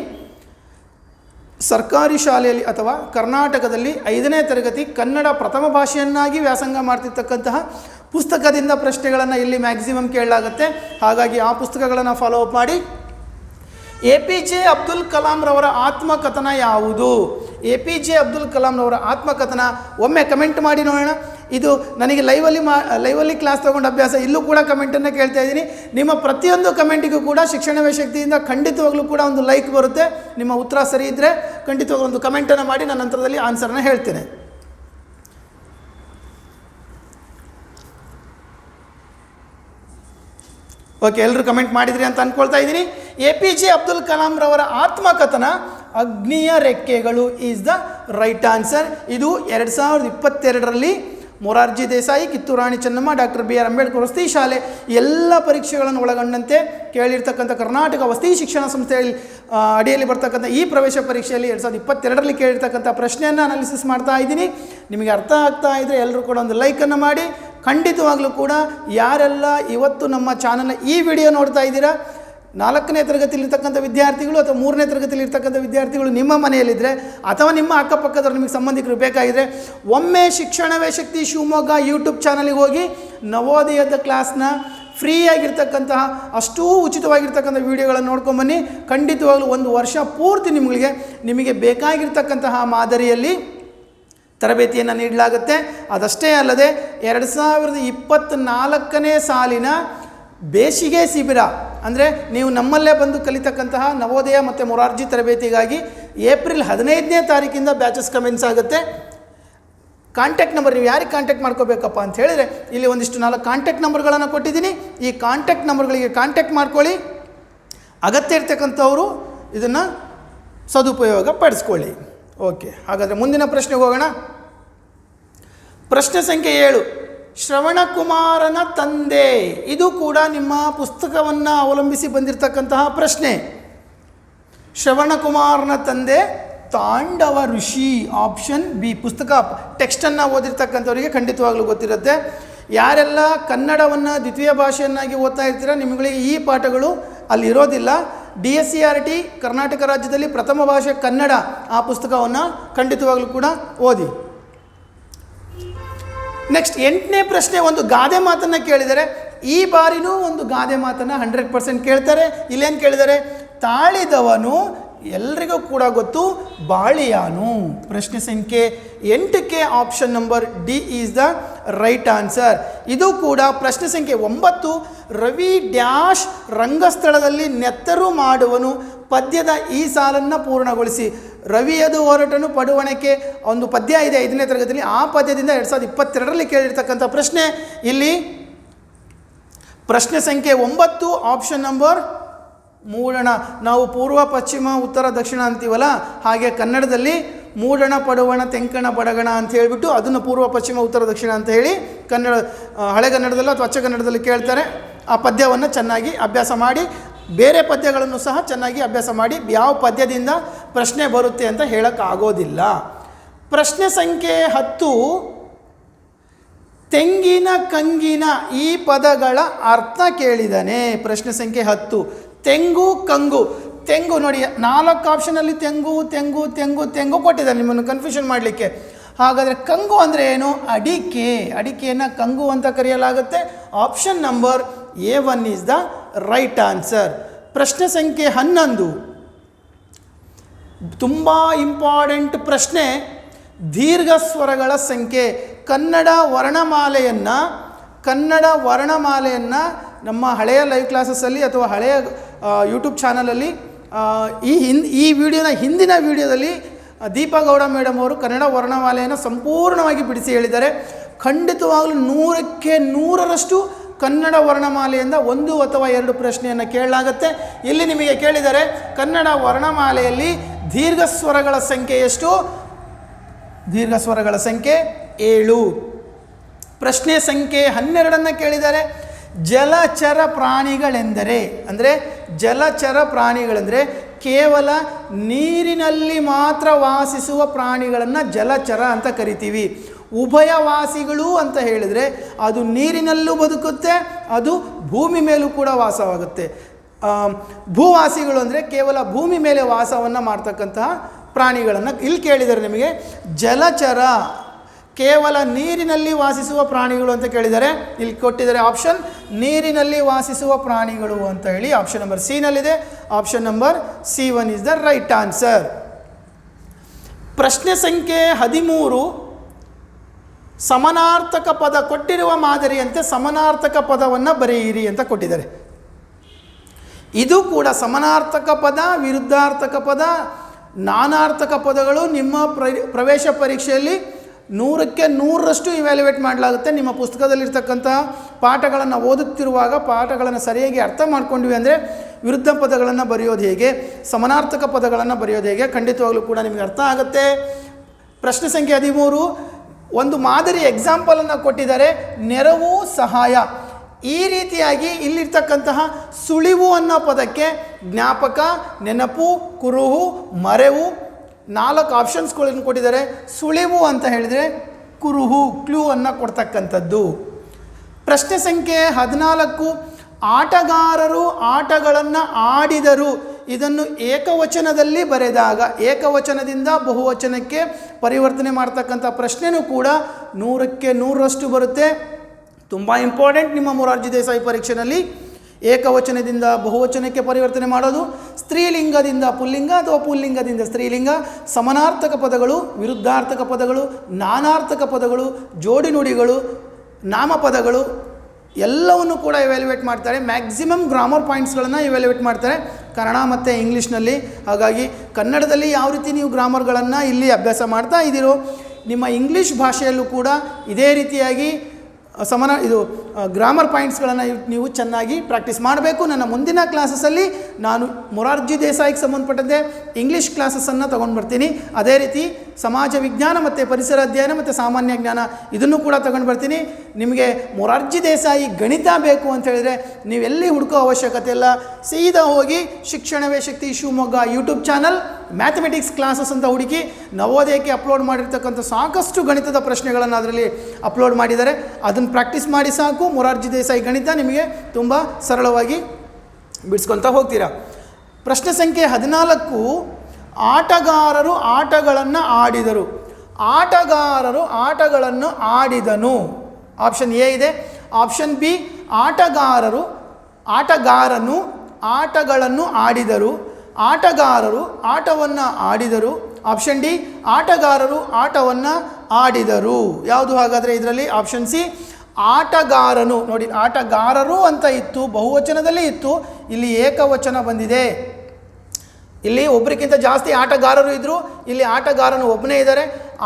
ಸರ್ಕಾರಿ ಶಾಲೆಯಲ್ಲಿ ಅಥವಾ ಕರ್ನಾಟಕದಲ್ಲಿ ಐದನೇ ತರಗತಿ ಕನ್ನಡ ಪ್ರಥಮ ಭಾಷೆಯನ್ನಾಗಿ ವ್ಯಾಸಂಗ ಮಾಡ್ತಿರ್ತಕ್ಕಂತಹ ಪುಸ್ತಕದಿಂದ ಪ್ರಶ್ನೆಗಳನ್ನು ಇಲ್ಲಿ ಮ್ಯಾಕ್ಸಿಮಮ್ ಕೇಳಲಾಗುತ್ತೆ. ಹಾಗಾಗಿ ಆ ಪುಸ್ತಕಗಳನ್ನು ಫಾಲೋ ಅಪ್ ಮಾಡಿ. ಎ ಪಿ ಜೆ ಅಬ್ದುಲ್ ಕಲಾಂರವರ ಆತ್ಮಕಥನ ಯಾವುದು? ಎ ಪಿ ಜೆ ಅಬ್ದುಲ್ ಕಲಾಂರವರ ಆತ್ಮಕಥನ, ಒಮ್ಮೆ ಕಮೆಂಟ್ ಮಾಡಿ ನೋಡೋಣ. ಇದು ನನಗೆ ಲೈವಲ್ಲಿ ಮಾ, ಲೈವಲ್ಲಿ ಕ್ಲಾಸ್ ತೊಗೊಂಡು ಅಭ್ಯಾಸ, ಇಲ್ಲೂ ಕೂಡ ಕಮೆಂಟನ್ನು ಕೇಳ್ತಾ ಇದ್ದೀನಿ. ನಿಮ್ಮ ಪ್ರತಿಯೊಂದು ಕಮೆಂಟಿಗೂ ಕೂಡ ಶಿಕ್ಷಣವೇ ಶಕ್ತಿಯಿಂದ ಖಂಡಿತವಾಗ್ಲೂ ಕೂಡ ಒಂದು ಲೈಕ್ ಬರುತ್ತೆ. ನಿಮ್ಮ ಉತ್ತರ ಸರಿ ಇದ್ದರೆ ಖಂಡಿತವಾಗ್ಲೂ ಒಂದು ಕಮೆಂಟನ್ನು ಮಾಡಿ ನಾನು ನಂತರದಲ್ಲಿ ಆನ್ಸರ್ನ ಹೇಳ್ತೇನೆ. ಓಕೆ ಎಲ್ಲರೂ ಕಮೆಂಟ್ ಮಾಡಿದ್ರಿ ಅಂತ ಅಂದ್ಕೊಳ್ತಾ ಇದ್ದೀನಿ. ಎ ಪಿ ಜೆ ಅಬ್ದುಲ್ ಕಲಾಂರವರ ಆತ್ಮಕಥನ ಅಗ್ನಿಯ ರೆಕ್ಕೆಗಳು ಈಸ್ ದ ರೈಟ್ ಆನ್ಸರ್ ಇದು ಎರಡು ಸಾವಿರದ ಇಪ್ಪತ್ತೆರಡರಲ್ಲಿ Morarji Desai Kittur Rani Chennamma, doctor B R Ambedkar ವಸತಿ ಶಾಲೆ ಎಲ್ಲ ಪರೀಕ್ಷೆಗಳನ್ನು ಒಳಗೊಂಡಂತೆ ಕೇಳಿರ್ತಕ್ಕಂಥ ಕರ್ನಾಟಕ ವಸತಿ ಶಿಕ್ಷಣ ಸಂಸ್ಥೆಯಲ್ಲಿ ಅಡಿಯಲ್ಲಿ ಬರ್ತಕ್ಕಂಥ ಈ ಪ್ರವೇಶ ಪರೀಕ್ಷೆಯಲ್ಲಿ ಎರಡು ಸಾವಿರದ ಇಪ್ಪತ್ತೆರಡರಲ್ಲಿ ಕೇಳಿರ್ತಕ್ಕಂಥ ಪ್ರಶ್ನೆಯನ್ನು ಅನಾಲಿಸಿಸ್ ಮಾಡ್ತಾ ಇದ್ದೀನಿ. ನಿಮಗೆ ಅರ್ಥ ಆಗ್ತಾ ಇದ್ದರೆ ಎಲ್ಲರೂ ಕೂಡ ಒಂದು ಲೈಕನ್ನು ಮಾಡಿ, ಖಂಡಿತವಾಗಲೂ ಕೂಡ ಯಾರೆಲ್ಲ ಇವತ್ತು ನಮ್ಮ ಚಾನಲ್ನ ಈ ವಿಡಿಯೋ ನೋಡ್ತಾ ಇದ್ದೀರಾ ನಾಲ್ಕನೇ ತರಗತಿಯಲ್ಲಿರ್ತಕ್ಕಂಥ ವಿದ್ಯಾರ್ಥಿಗಳು ಅಥವಾ ಮೂರನೇ ತರಗತಿಯಲ್ಲಿರ್ತಕ್ಕಂಥ ವಿದ್ಯಾರ್ಥಿಗಳು ನಿಮ್ಮ ಮನೆಯಲ್ಲಿದ್ದರೆ ಅಥವಾ ನಿಮ್ಮ ಅಕ್ಕಪಕ್ಕದವ್ರು ನಿಮಗೆ ಸಂಬಂಧಿಕರು ಬೇಕಾಗಿದ್ದರೆ ಒಮ್ಮೆ ಶಿಕ್ಷಣವೇ ಶಕ್ತಿ ಶಿವಮೊಗ್ಗ ಯೂಟ್ಯೂಬ್ ಚಾನಲಿಗೆ ಹೋಗಿ ನವೋದಯದ ಕ್ಲಾಸ್ನ ಫ್ರೀಯಾಗಿರ್ತಕ್ಕಂತಹ ಅಷ್ಟೂ ಉಚಿತವಾಗಿರ್ತಕ್ಕಂಥ ವಿಡಿಯೋಗಳನ್ನು ನೋಡ್ಕೊಂಬನ್ನಿ ಖಂಡಿತವಾಗಲೂ ಒಂದು ವರ್ಷ ಪೂರ್ತಿ ನಿಮಗೆ ನಿಮಗೆ ಬೇಕಾಗಿರ್ತಕ್ಕಂತಹ ಮಾದರಿಯಲ್ಲಿ ತರಬೇತಿಯನ್ನು ನೀಡಲಾಗುತ್ತೆ. ಅದಷ್ಟೇ ಅಲ್ಲದೆ, ಎರಡು ಸಾವಿರದ ಇಪ್ಪತ್ತ್ನಾಲ್ಕನೇ ಸಾಲಿನ ಬೇಸಿಗೆ ಶಿಬಿರ ಅಂದರೆ ನೀವು ನಮ್ಮಲ್ಲೇ ಬಂದು ಕಲಿತಕ್ಕಂತಹ ನವೋದಯ ಮತ್ತು ಮೊರಾರ್ಜಿ ತರಬೇತಿಗಾಗಿ ಏಪ್ರಿಲ್ ಹದಿನೈದನೇ ತಾರೀಕಿಂದ ಬ್ಯಾಚಸ್ ಕಮೆನ್ಸ್ ಆಗುತ್ತೆ. ಕಾಂಟ್ಯಾಕ್ಟ್ ನಂಬರ್ ನೀವು ಯಾರಿಗೆ ಕಾಂಟ್ಯಾಕ್ಟ್ ಮಾಡ್ಕೋಬೇಕಪ್ಪ ಅಂತ ಹೇಳಿದರೆ ಇಲ್ಲಿ ಒಂದಿಷ್ಟು ನಾಲ್ಕು ಕಾಂಟ್ಯಾಕ್ಟ್ ನಂಬರ್ಗಳನ್ನು ಕೊಟ್ಟಿದ್ದೀನಿ. ಈ ಕಾಂಟ್ಯಾಕ್ಟ್ ನಂಬರ್ಗಳಿಗೆ ಕಾಂಟ್ಯಾಕ್ಟ್ ಮಾಡ್ಕೊಳ್ಳಿ. ಅಗತ್ಯ ಇರ್ತಕ್ಕಂಥವರು ಇದನ್ನು ಸದುಪಯೋಗ ಪಡಿಸ್ಕೊಳ್ಳಿ. ಓಕೆ, ಹಾಗಾದರೆ ಮುಂದಿನ ಪ್ರಶ್ನೆಗೆ ಹೋಗೋಣ. ಪ್ರಶ್ನೆ ಸಂಖ್ಯೆ ಏಳು. ಶ್ರವಣಕುಮಾರನ ತಂದೆ. ಇದು ಕೂಡ ನಿಮ್ಮ ಪುಸ್ತಕವನ್ನು ಅವಲಂಬಿಸಿ ಬಂದಿರತಕ್ಕಂತಹ ಪ್ರಶ್ನೆ. ಶ್ರವಣಕುಮಾರನ ತಂದೆ ತಾಂಡವ ಋಷಿ ಆಪ್ಷನ್ ಬಿ ಪುಸ್ತಕ. ಟೆಕ್ಸ್ಟನ್ನು ಓದಿರ್ತಕ್ಕಂಥವರಿಗೆ ಖಂಡಿತವಾಗ್ಲೂ ಗೊತ್ತಿರುತ್ತೆ. ಯಾರೆಲ್ಲ ಕನ್ನಡವನ್ನು ದ್ವಿತೀಯ ಭಾಷೆಯನ್ನಾಗಿ ಓದ್ತಾ ಇರ್ತೀರ ನಿಮಗೆ ಈ ಪಾಠಗಳು ಅಲ್ಲಿ ಇರೋದಿಲ್ಲ. D S C R T Karnataka ರಾಜ್ಯದಲ್ಲಿ ಪ್ರಥಮ ಭಾಷೆ ಕನ್ನಡ. ಆ ಪುಸ್ತಕವನ್ನು ಖಂಡಿತವಾಗಲೂ ಕೂಡ ಓದಿ. ನೆಕ್ಸ್ಟ್ ಎಂಟನೇ ಪ್ರಶ್ನೆ ಒಂದು ಗಾದೆ ಮಾತನ್ನು ಕೇಳಿದರೆ, ಈ ಬಾರಿನೂ ಒಂದು ಗಾದೆ ಮಾತನ್ನು ಹಂಡ್ರೆಡ್ ಪರ್ಸೆಂಟ್ ಕೇಳ್ತಾರೆ. ಇಲ್ಲೇನು ಕೇಳಿದರೆ, ತಾಳಿದವನು ಎಲ್ರಿಗೂ ಕೂಡ ಗೊತ್ತು, ಬಾಳಿಯಾನು. ಪ್ರಶ್ನೆ ಸಂಖ್ಯೆ ಎಂಟಕ್ಕೆ option number D is the right answer ಇದು ಕೂಡ ಪ್ರಶ್ನೆ ಸಂಖ್ಯೆ ಒಂಬತ್ತು, ರವಿ ಡ್ಯಾಶ್ ರಂಗಸ್ಥಳದಲ್ಲಿ ನೆತ್ತರು ಮಾಡುವನು. ಪದ್ಯದ ಈ ಸಾಲನ್ನು ಪೂರ್ಣಗೊಳಿಸಿ. ರವಿಯದು ಹೊರಟನು ಪಡುವಣಕ್ಕೆ ಒಂದು ಪದ್ಯ ಇದೆ ಐದನೇ ತರಗತಿಯಲ್ಲಿ. ಆ ಪದ್ಯದಿಂದ ಎರಡು ಸಾವಿರದ ಇಪ್ಪತ್ತೆರಡರಲ್ಲಿ ಕೇಳಿರ್ತಕ್ಕಂಥ ಪ್ರಶ್ನೆ ಇಲ್ಲಿ. ಪ್ರಶ್ನೆ ಸಂಖ್ಯೆ ಒಂಬತ್ತು ಆಪ್ಷನ್ ನಂಬರ್ ಮೂಡಣ. ನಾವು ಪೂರ್ವ, ಪಶ್ಚಿಮ, ಉತ್ತರ, ದಕ್ಷಿಣ ಅಂತೀವಲ್ಲ, ಹಾಗೆ ಕನ್ನಡದಲ್ಲಿ ಮೂಡಣ, ಪಡುವಣ, ತೆಂಕಣ, ಬಡಗಣ ಅಂತ ಹೇಳಿಬಿಟ್ಟು ಅದನ್ನು ಪೂರ್ವ, ಪಶ್ಚಿಮ, ಉತ್ತರ, ದಕ್ಷಿಣ ಅಂತ ಹೇಳಿ ಕನ್ನಡ ಹಳೆಗನ್ನಡದಲ್ಲ ಅಥವಾ ಅಚ್ಚ ಕನ್ನಡದಲ್ಲಿ ಕೇಳ್ತಾರೆ. ಆ ಪದ್ಯವನ್ನು ಚೆನ್ನಾಗಿ ಅಭ್ಯಾಸ ಮಾಡಿ ಬೇರೆ ಪದ್ಯಗಳನ್ನು ಸಹ ಚೆನ್ನಾಗಿ ಅಭ್ಯಾಸ ಮಾಡಿ ಯಾವ ಪದ್ಯದಿಂದ ಪ್ರಶ್ನೆ ಬರುತ್ತೆ ಅಂತ ಹೇಳೋಕ್ಕಾಗೋದಿಲ್ಲ. ಪ್ರಶ್ನೆ ಸಂಖ್ಯೆ ಹತ್ತು, ತೆಂಗಿನ ಕಂಗಿನ ಈ ಪದಗಳ ಅರ್ಥ ಕೇಳಿದಾನೆ. ಪ್ರಶ್ನೆ ಸಂಖ್ಯೆ ಹತ್ತು, ತೆಂಗು ಕಂಗು. ತೆಂಗು ನೋಡಿ, ನಾಲ್ಕು ಆಪ್ಷನಲ್ಲಿ ತೆಂಗು ತೆಂಗು ತೆಂಗು ತೆಂಗು ಕೊಟ್ಟಿದ್ದಾರೆ ನಿಮ್ಮನ್ನು ಕನ್ಫ್ಯೂಷನ್ ಮಾಡಲಿಕ್ಕೆ. ಹಾಗಾದರೆ ಕಂಗು ಅಂದರೆ ಏನು? ಅಡಿಕೆ. ಅಡಿಕೆಯನ್ನು ಕಂಗು ಅಂತ ಕರೆಯಲಾಗುತ್ತೆ. Option number A one is the right answer ಪ್ರಶ್ನೆ ಸಂಖ್ಯೆ ಹನ್ನೊಂದು. ತುಂಬ ಇಂಪಾರ್ಟೆಂಟ್ ಪ್ರಶ್ನೆ. ದೀರ್ಘ ಸ್ವರಗಳ ಸಂಖ್ಯೆ. ಕನ್ನಡ ವರ್ಣಮಾಲೆಯನ್ನು ಕನ್ನಡ ವರ್ಣಮಾಲೆಯನ್ನು ನಮ್ಮ ಹಳೆಯ ಲೈವ್ ಕ್ಲಾಸಸ್ಸಲ್ಲಿ ಅಥವಾ ಹಳೆಯ ಯೂಟ್ಯೂಬ್ ಚಾನಲಲ್ಲಿ ಈ ಹಿಂದ್, ಈ ವಿಡಿಯೋನ ಹಿಂದಿನ ವಿಡಿಯೋದಲ್ಲಿ ದೀಪಗೌಡ ದೀಪಾ ಗೌಡ ಮೇಡಮ್ ಅವರು ಕನ್ನಡ ವರ್ಣಮಾಲೆಯನ್ನು ಸಂಪೂರ್ಣವಾಗಿ ಬಿಡಿಸಿ ಹೇಳಿದ್ದಾರೆ. ಖಂಡಿತವಾಗಲೂ ನೂರಕ್ಕೆ ನೂರರಷ್ಟು ಕನ್ನಡ ವರ್ಣಮಾಲೆಯಿಂದ ಒಂದು ಅಥವಾ ಎರಡು ಪ್ರಶ್ನೆಯನ್ನು ಕೇಳಲಾಗುತ್ತೆ. ಇಲ್ಲಿ ನಿಮಗೆ ಕೇಳಿದರೆ, ಕನ್ನಡ ವರ್ಣಮಾಲೆಯಲ್ಲಿ ದೀರ್ಘ ಸ್ವರಗಳ ಸಂಖ್ಯೆ ಎಷ್ಟು? ದೀರ್ಘ ಸ್ವರಗಳ ಸಂಖ್ಯೆ ಏಳು. ಪ್ರಶ್ನೆ ಸಂಖ್ಯೆ ಹನ್ನೆರಡನ್ನು ಕೇಳಿದರೆ, ಜಲಚರ ಪ್ರಾಣಿಗಳೆಂದರೆ, ಅಂದರೆ ಜಲಚರ ಪ್ರಾಣಿಗಳೆಂದರೆ ಕೇವಲ ನೀರಿನಲ್ಲಿ ಮಾತ್ರ ವಾಸಿಸುವ ಪ್ರಾಣಿಗಳನ್ನು ಜಲಚರ ಅಂತ ಕರಿತೀವಿ. ಉಭಯವಾಸಿಗಳು ಅಂತ ಹೇಳಿದರೆ ಅದು ನೀರಿನಲ್ಲೂ ಬದುಕುತ್ತೆ, ಅದು ಭೂಮಿ ಮೇಲೂ ಕೂಡ ವಾಸವಾಗುತ್ತೆ. ಭೂವಾಸಿಗಳು ಅಂದರೆ ಕೇವಲ ಭೂಮಿ ಮೇಲೆ ವಾಸವನ್ನು ಮಾಡ್ತಕ್ಕಂತಹ ಪ್ರಾಣಿಗಳನ್ನು. ಇಲ್ಲಿ ಕೇಳಿದ್ದಾರೆ ನಿಮಗೆ, ಜಲಚರ, ಕೇವಲ ನೀರಿನಲ್ಲಿ ವಾಸಿಸುವ ಪ್ರಾಣಿಗಳು ಅಂತ ಕೇಳಿದ್ದಾರೆ. ಇಲ್ಲಿ ಕೊಟ್ಟಿದ್ದಾರೆ ಆಪ್ಷನ್ ನೀರಿನಲ್ಲಿ ವಾಸಿಸುವ ಪ್ರಾಣಿಗಳು ಅಂತ ಹೇಳಿ option number ಸಿನಲ್ಲಿದೆ option number C one is the right answer ಪ್ರಶ್ನೆ ಸಂಖ್ಯೆ ಹದಿಮೂರು ಸಮನಾರ್ಥಕ ಪದ ಕೊಟ್ಟಿರುವ ಮಾದರಿಯಂತೆ ಸಮನಾರ್ಥಕ ಪದವನ್ನು ಬರೆಯಿರಿ ಅಂತ ಕೊಟ್ಟಿದ್ದಾರೆ. ಇದು ಕೂಡ ಸಮನಾರ್ಥಕ ಪದ, ವಿರುದ್ಧಾರ್ಥಕ ಪದ, ನಾನಾರ್ಥಕ ಪದಗಳು ನಿಮ್ಮ ಪ್ರ, ಪ್ರವೇಶ ಪರೀಕ್ಷೆಯಲ್ಲಿ ನೂರಕ್ಕೆ ನೂರರಷ್ಟು ಇವ್ಯಾಲ್ಯುವೇಟ್ ಮಾಡಲಾಗುತ್ತೆ. ನಿಮ್ಮ ಪುಸ್ತಕದಲ್ಲಿರ್ತಕ್ಕಂಥ ಪಾಠಗಳನ್ನು ಓದುತ್ತಿರುವಾಗ ಪಾಠಗಳನ್ನು ಸರಿಯಾಗಿ ಅರ್ಥ ಮಾಡ್ಕೊಂಡ್ವಿ ಅಂದರೆ ವಿರುದ್ಧ ಪದಗಳನ್ನು ಬರೆಯೋದು ಹೇಗೆ, ಸಮನಾರ್ಥಕ ಪದಗಳನ್ನು ಬರೆಯೋದು ಹೇಗೆ ಖಂಡಿತವಾಗಲೂ ಕೂಡ ನಿಮಗೆ ಅರ್ಥ ಆಗುತ್ತೆ. ಪ್ರಶ್ನೆ ಸಂಖ್ಯೆ ಹದಿಮೂರು ಒಂದು ಮಾದರಿ ಎಕ್ಸಾಂಪಲನ್ನು ಕೊಟ್ಟಿದ್ದಾರೆ, ನೆರವು ಸಹಾಯ. ಈ ರೀತಿಯಾಗಿ ಇಲ್ಲಿರ್ತಕ್ಕಂತಹ ಸುಳಿವು ಅನ್ನೋ ಪದಕ್ಕೆ ಜ್ಞಾಪಕ, ನೆನಪು, ಕುರುಹು, ಮರೆವು ನಾಲ್ಕು ಆಪ್ಷನ್ಸ್ಗಳನ್ನು ಕೊಟ್ಟಿದ್ದಾರೆ. ಸುಳಿವು ಅಂತ ಹೇಳಿದರೆ ಕುರುಹು, ಕ್ಲೂ ಅನ್ನು ಕೊಡ್ತಕ್ಕಂಥದ್ದು. ಪ್ರಶ್ನೆ ಸಂಖ್ಯೆ ಹದಿನಾಲ್ಕು, ಆಟಗಾರರು ಆಟಗಳನ್ನು ಆಡಿದರು. ಇದನ್ನು ಏಕವಚನದಲ್ಲಿ ಬರೆದಾಗ, ಏಕವಚನದಿಂದ ಬಹುವಚನಕ್ಕೆ ಪರಿವರ್ತನೆ ಮಾಡ್ತಕ್ಕಂಥ ಪ್ರಶ್ನೆನೂ ಕೂಡ ನೂರಕ್ಕೆ ನೂರರಷ್ಟು ಬರುತ್ತೆ. ತುಂಬ ಇಂಪಾರ್ಟೆಂಟ್ ನಿಮ್ಮ ಮೊರಾರ್ಜಿ ದೇಸಾಯಿ ಪರೀಕ್ಷೆಯಲ್ಲಿ ಏಕವಚನದಿಂದ ಬಹುವಚನಕ್ಕೆ ಪರಿವರ್ತನೆ ಮಾಡೋದು, ಸ್ತ್ರೀಲಿಂಗದಿಂದ ಪುಲ್ಲಿಂಗ ಅಥವಾ ಪುಲ್ಲಿಂಗದಿಂದ ಸ್ತ್ರೀಲಿಂಗ, ಸಮನಾರ್ಥಕ ಪದಗಳು, ವಿರುದ್ಧಾರ್ಥಕ ಪದಗಳು, ನಾನಾರ್ಥಕ ಪದಗಳು, ಜೋಡಿ ನುಡಿಗಳು, ನಾಮಪದಗಳು ಎಲ್ಲವನ್ನು ಕೂಡ ಇವ್ಯಾಲ್ಯುವೇಟ್ ಮಾಡ್ತಾರೆ. ಮ್ಯಾಕ್ಸಿಮಮ್ ಗ್ರಾಮರ್ ಪಾಯಿಂಟ್ಸ್ಗಳನ್ನು ಇವ್ಯಾಲ್ಯುವೇಟ್ ಮಾಡ್ತಾರೆ. ಕನ್ನಡ ಮತ್ತು ಇಂಗ್ಲೀಷ್ನಲ್ಲಿ ಹಾಗಾಗಿ ಕನ್ನಡದಲ್ಲಿ ಯಾವ ರೀತಿ ನೀವು ಗ್ರಾಮರ್ಗಳನ್ನು ಇಲ್ಲಿ ಅಭ್ಯಾಸ ಮಾಡ್ತಾ ಇದ್ದೀರೋ, ನಿಮ್ಮ ಇಂಗ್ಲೀಷ್ ಭಾಷೆಯಲ್ಲೂ ಕೂಡ ಇದೇ ರೀತಿಯಾಗಿ ಸಮಾನ, ಇದು ಗ್ರಾಮರ್ ಪಾಯಿಂಟ್ಸ್ಗಳನ್ನು ನೀವು ಚೆನ್ನಾಗಿ ಪ್ರಾಕ್ಟೀಸ್ ಮಾಡಬೇಕು. ನನ್ನ ಮುಂದಿನ ಕ್ಲಾಸಸ್ಸಲ್ಲಿ ನಾನು ಮೊರಾರ್ಜಿ ದೇಸಾಯಿಗೆ ಸಂಬಂಧಪಟ್ಟಂತೆ ಇಂಗ್ಲೀಷ್ ಕ್ಲಾಸಸ್ಸನ್ನು ತೊಗೊಂಡು ಬರ್ತೀನಿ. ಅದೇ ರೀತಿ ಸಮಾಜ ವಿಜ್ಞಾನ ಮತ್ತು ಪರಿಸರ ಅಧ್ಯಯನ ಮತ್ತು ಸಾಮಾನ್ಯ ಜ್ಞಾನ ಇದನ್ನು ಕೂಡ ತಗೊಂಡು ಬರ್ತೀನಿ. ನಿಮಗೆ ಮೊರಾರ್ಜಿ ದೇಸಾಯಿ ಗಣಿತ ಬೇಕು ಅಂತ ಹೇಳಿದರೆ ನೀವೆಲ್ಲಿ ಹುಡುಕೋ ಅವಶ್ಯಕತೆ ಇಲ್ಲ, ಸೀದಾ ಹೋಗಿ Shikshanave Shakti Shivamogga YouTube channel mathematics classes ಅಂತ ಹುಡುಕಿ ನವೋದಯಕ್ಕೆ ಅಪ್ಲೋಡ್ ಮಾಡಿರ್ತಕ್ಕಂಥ ಸಾಕಷ್ಟು ಗಣಿತದ ಪ್ರಶ್ನೆಗಳನ್ನು ಅದರಲ್ಲಿ ಅಪ್ಲೋಡ್ ಮಾಡಿದ್ದಾರೆ. ಅದನ್ನು ಪ್ರಾಕ್ಟೀಸ್ ಮಾಡಿ ಸಾಕು. ಮೊರಾರ್ಜಿ ದೇಸಾಯಿ ಗಣಿತ ನಿಮಗೆ ತುಂಬ ಸರಳವಾಗಿ ಬಿಡಿಸ್ಕೊತಾ ಹೋಗ್ತೀರಾ. ಪ್ರಶ್ನೆ ಸಂಖ್ಯೆ ಹದಿನಾಲ್ಕು, ಆಟಗಾರರು ಆಟಗಳನ್ನು ಆಡಿದರು. ಆಟಗಾರರು ಆಟಗಳನ್ನು ಆಡಿದನು. ಆಪ್ಷನ್ ಎ ಇದೆ. ಆಪ್ಷನ್ ಬಿ, ಆಟಗಾರರು, ಆಟಗಾರನು ಆಟಗಳನ್ನು ಆಡಿದರು. ಆಟಗಾರರು ಆಟವನ್ನು ಆಡಿದರು. ಆಪ್ಷನ್ ಡಿ ಆಟಗಾರರು ಆಟವನ್ನು ಆಡಿದರು. ಯಾವುದು ಹಾಗಾದರೆ ಇದರಲ್ಲಿ? ಆಪ್ಷನ್ ಸಿ ಆಟಗಾರನು, ನೋಡಿ, ಆಟಗಾರರು ಅಂತ ಇತ್ತು, ಬಹುವಚನದಲ್ಲಿ ಇತ್ತು, ಇಲ್ಲಿ ಏಕವಚನ ಬಂದಿದೆ. ಇಲ್ಲಿ ಒಬ್ಬರಿಗಿಂತ ಜಾಸ್ತಿ ಆಟಗಾರರು ಇದ್ದರು ಇಲ್ಲಿ ಆಟಗಾರನು ಒಬ್ಬನೇ ಇದ್ದಾರೆ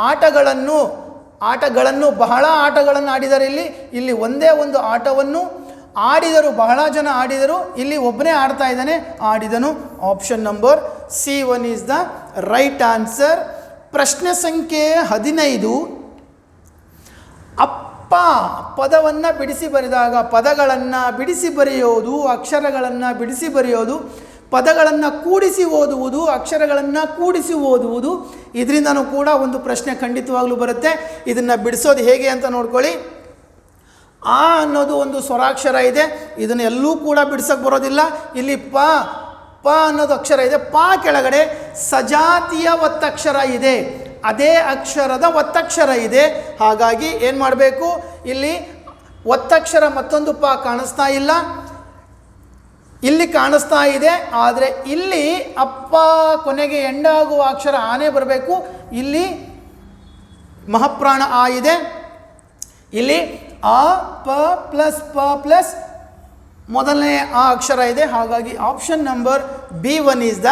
ಆಟಗಳನ್ನು ಆಟಗಳನ್ನು ಬಹಳ ಆಟಗಳನ್ನು ಆಡಿದ್ದಾರೆ ಇಲ್ಲಿ. ಇಲ್ಲಿ ಒಂದೇ ಒಂದು ಆಟವನ್ನು ಆಡಿದರು, ಬಹಳ ಜನ ಆಡಿದರು. ಇಲ್ಲಿ ಒಬ್ಬನೇ ಆಡ್ತಾ ಇದ್ದಾನೆ, ಆಡಿದನು. Option number C one is the right answer ಪ್ರಶ್ನೆ ಸಂಖ್ಯೆ ಹದಿನೈದು. ಅಪ್ಪ, ಪದವನ್ನು ಬಿಡಿಸಿ ಬರೆದಾಗ, ಪದಗಳನ್ನು ಬಿಡಿಸಿ ಬರೆಯೋದು, ಅಕ್ಷರಗಳನ್ನು ಬಿಡಿಸಿ ಬರೆಯೋದು, ಪದಗಳನ್ನು ಕೂಡಿಸಿ ಓದುವುದು, ಅಕ್ಷರಗಳನ್ನು ಕೂಡಿಸಿ ಓದುವುದು. ಇದರಿಂದನೂ ಕೂಡ ಒಂದು ಪ್ರಶ್ನೆ ಖಂಡಿತವಾಗ್ಲೂ ಬರುತ್ತೆ. ಇದನ್ನು ಬಿಡಿಸೋದು ಹೇಗೆ ಅಂತ ನೋಡ್ಕೊಳ್ಳಿ. ಆ ಅನ್ನೋದು ಒಂದು ಸ್ವರಾಕ್ಷರ ಇದೆ. ಇದನ್ನು ಎಲ್ಲೂ ಕೂಡ ಬಿಡ್ಸಕ್ಕೆ ಬರೋದಿಲ್ಲ. ಇಲ್ಲಿ ಪ ಪ ಅನ್ನೋದು ಅಕ್ಷರ ಇದೆ. ಪ ಕೆಳಗಡೆ ಸಜಾತಿಯ ಒತ್ತಕ್ಷರ ಇದೆ. ಅದೇ ಅಕ್ಷರದ ಒತ್ತಕ್ಷರ ಇದೆ. ಹಾಗಾಗಿ ಏನು ಮಾಡಬೇಕು? ಇಲ್ಲಿ ಒತ್ತಕ್ಷರ ಮತ್ತೊಂದು ಪ ಕಾಣಿಸ್ತಾ ಇಲ್ಲ. ಇಲ್ಲಿ ಕಾಣಿಸ್ತಾ ಇದೆ. ಆದರೆ ಇಲ್ಲಿ ಅಪ್ಪ ಕೊನೆಗೆ ಎಂಡಾಗುವ ಅಕ್ಷರ ಆನೆ ಬರಬೇಕು. ಇಲ್ಲಿ ಮಹಾಪ್ರಾಣ ಆ ಇದೆ. ಇಲ್ಲಿ ಆ, ಪ, ಪ್ಲಸ್ ಪ, ಪ್ಲಸ್. ಮೊದಲನೇ ಆ ಅಕ್ಷರ ಇದೆ, ಹಾಗಾಗಿ option number B one is the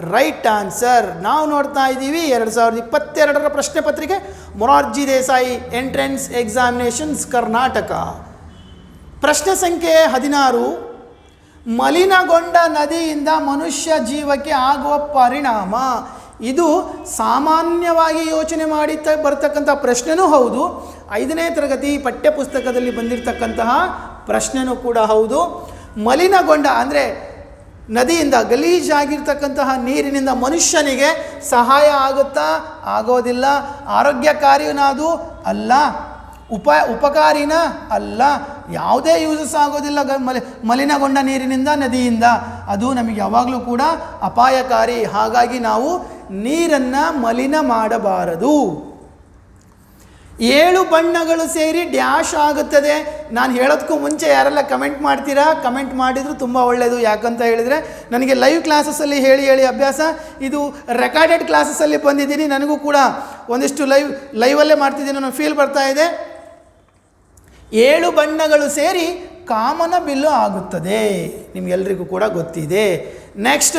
right answer ನಾವು ನೋಡ್ತಾ ಇದ್ದೀವಿ, ಎರಡು ಸಾವಿರದ ಇಪ್ಪತ್ತೆರಡರ ಪ್ರಶ್ನೆ ಪತ್ರಿಕೆ. Morarji Desai entrance examinations Karnataka. ಪ್ರಶ್ನೆ ಸಂಖ್ಯೆ ಹದಿನಾರು. ಮಲಿನಗೊಂಡ ನದಿಯಿಂದ ಮನುಷ್ಯ ಜೀವಕ್ಕೆ ಆಗುವ ಪರಿಣಾಮ. ಇದು ಸಾಮಾನ್ಯವಾಗಿ ಯೋಚನೆ ಮಾಡಿ ತ, ಬರ್ತಕ್ಕಂಥ ಪ್ರಶ್ನೆನೂ ಹೌದು. ಐದನೇ ತರಗತಿ ಪಠ್ಯಪುಸ್ತಕದಲ್ಲಿ ಬಂದಿರತಕ್ಕಂತಹ ಪ್ರಶ್ನೆನೂ ಕೂಡ ಹೌದು. ಮಲಿನಗೊಂಡ ಅಂದರೆ ನದಿಯಿಂದ ಗಲೀಜಾಗಿರ್ತಕ್ಕಂತಹ ನೀರಿನಿಂದ ಮನುಷ್ಯನಿಗೆ ಸಹಾಯ ಆಗುತ್ತಾ? ಆಗೋದಿಲ್ಲ. ಆರೋಗ್ಯಕಾರಿನಾದು ಅಲ್ಲ. ಉಪ, ಉಪಕಾರಿನ ಅಲ್ಲ. ಯಾವುದೇ ಯೂಸಸ್ ಆಗೋದಿಲ್ಲ ಮಲಿ, ಮಲಿನಗೊಂಡ ನೀರಿನಿಂದ ನದಿಯಿಂದ. ಅದು ನಮಗೆ ಯಾವಾಗಲೂ ಕೂಡ ಅಪಾಯಕಾರಿ. ಹಾಗಾಗಿ ನಾವು ನೀರನ್ನು ಮಲಿನ ಮಾಡಬಾರದು. ಏಳು ಬಣ್ಣಗಳು ಸೇರಿ ಡ್ಯಾಶ್ ಆಗುತ್ತದೆ. ನಾನು ಹೇಳೋದಕ್ಕೂ ಮುಂಚೆ ಯಾರೆಲ್ಲ ಕಮೆಂಟ್ ಮಾಡ್ತೀರಾ? ಕಮೆಂಟ್ ಮಾಡಿದರೂ ತುಂಬ ಒಳ್ಳೆಯದು ಯಾಕಂತ ಹೇಳಿದರೆ ನನಗೆ ಲೈವ್ ಕ್ಲಾಸಸ್ಸಲ್ಲಿ ಹೇಳಿ ಹೇಳಿ ಅಭ್ಯಾಸ, ಇದು ರೆಕಾರ್ಡೆಡ್ ಕ್ಲಾಸಸ್ಸಲ್ಲಿ ಬಂದಿದ್ದೀನಿ. ನನಗೂ ಕೂಡ ಒಂದಿಷ್ಟು ಲೈವ್ ಲೈವಲ್ಲೇ ಮಾಡ್ತಿದ್ದೀನಿ ಅನ್ನೋ ಫೀಲ್ ಬರ್ತಾ ಇದೆ. ಏಳು ಬಣ್ಣಗಳು ಸೇರಿ ಕಾಮನ ಬಿಲ್ಲು ಆಗುತ್ತದೆ. ನಿಮಗೆಲ್ರಿಗೂ ಕೂಡ ಗೊತ್ತಿದೆ. ನೆಕ್ಸ್ಟ್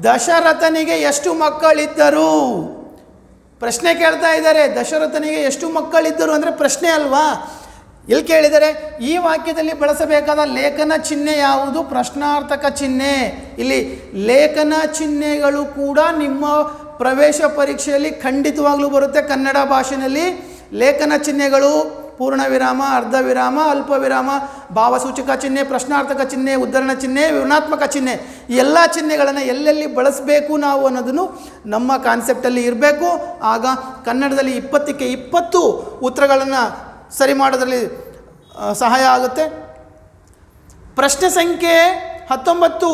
ದಶರಥನಿಗೆ ಎಷ್ಟು ಮಕ್ಕಳಿದ್ದರು? ಪ್ರಶ್ನೆ ಕೇಳ್ತಾ ಇದ್ದಾರೆ. ದಶರಥನಿಗೆ ಎಷ್ಟು ಮಕ್ಕಳಿದ್ದರು ಅಂದರೆ ಪ್ರಶ್ನೆ ಅಲ್ವಾ? ಎಲ್ಲಿ ಕೇಳಿದರೆ, ಈ ವಾಕ್ಯದಲ್ಲಿ ಬಳಸಬೇಕಾದ ಲೇಖನ ಚಿಹ್ನೆ ಯಾವುದು? ಪ್ರಶ್ನಾರ್ಥಕ ಚಿಹ್ನೆ. ಇಲ್ಲಿ ಲೇಖನ ಚಿಹ್ನೆಗಳು ಕೂಡ ನಿಮ್ಮ ಪ್ರವೇಶ ಪರೀಕ್ಷೆಯಲ್ಲಿ ಖಂಡಿತವಾಗ್ಲೂ ಬರುತ್ತೆ ಕನ್ನಡ ಭಾಷೆಯಲ್ಲಿ. ಲೇಖನ ಚಿಹ್ನೆಗಳು ಪೂರ್ಣ ವಿರಾಮ ಅರ್ಧ ವಿರಾಮ ಅಲ್ಪ ವಿರಾಮ ಭಾವಸೂಚಕ ಚಿಹ್ನೆ, ಪ್ರಶ್ನಾರ್ಥಕ ಚಿಹ್ನೆ, ಉದ್ಧರಣ ಚಿಹ್ನೆ ವಿವರಣಾತ್ಮಕ ಚಿಹ್ನೆ ಎಲ್ಲ ಚಿಹ್ನೆಗಳನ್ನು ಎಲ್ಲೆಲ್ಲಿ ಬಳಸಬೇಕು ನಾವು ಅನ್ನೋದನ್ನು ನಮ್ಮ ಕಾನ್ಸೆಪ್ಟಲ್ಲಿ ಇರಬೇಕು. ಆಗ ಕನ್ನಡದಲ್ಲಿ ಇಪ್ಪತ್ತಕ್ಕೆ ಇಪ್ಪತ್ತು ಉತ್ತರಗಳನ್ನು ಸರಿ ಮಾಡೋದ್ರಲ್ಲಿ ಸಹಾಯ ಆಗುತ್ತೆ. ಪ್ರಶ್ನೆ ಸಂಖ್ಯೆ ಹತ್ತೊಂಬತ್ತು.